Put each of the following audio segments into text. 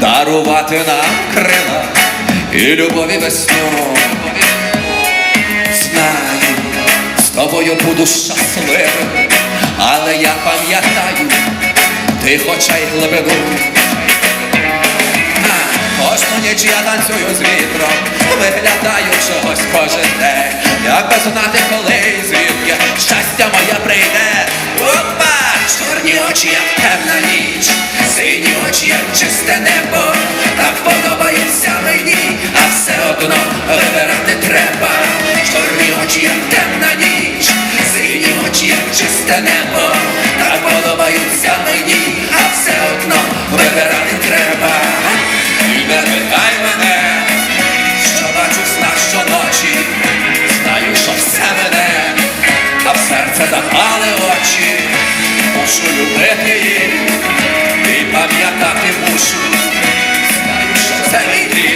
дарувати нам крила і любові весну. Знаю, з тобою буду щасливим, але я пам'ятаю, ти хоча й глибину. Кожну ніч я танцюю з вітром, виглядаю чогось кожен день. Як знати, коли звідки щастя моє прийде. Чорні очі, як темна ніч, сині очі, як чисте небо. Так подобається мені, а все одно вибирати треба. Чорні очі, як темна ніч, сині очі, як чисте небо. Любити і пам'ятати мушу, знаю, що це мій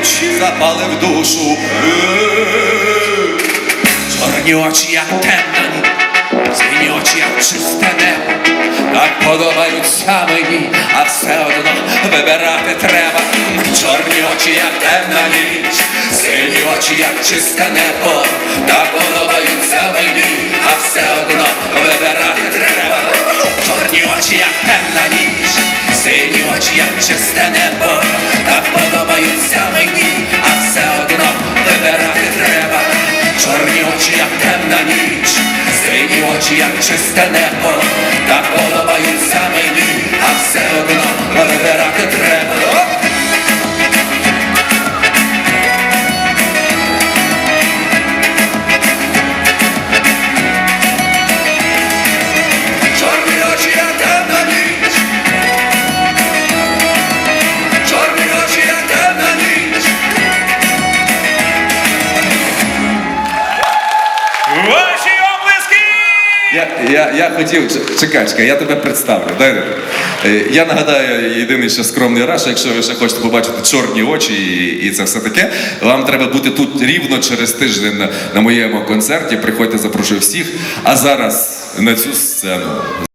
очі запали в душу. Чорні очі, як темна ніч, сині очі, як чисте небо. Так подобаються мені, а все одно вибирати треба. Чорні очі, як темна ніч, сині очі, як чисте небо. Чорні очі, як темна ніч, сині очі, як чисте небо, так подобаються Я, я, я хотів, чекачка, я тебе представлю. Дай, е, я нагадаю єдиний ще скромний раз, якщо ви ще хочете побачити чорні очі і, і це все таке, вам треба бути тут рівно через тиждень на, на моєму концерті. Приходьте, запрошую всіх. А зараз на цю сцену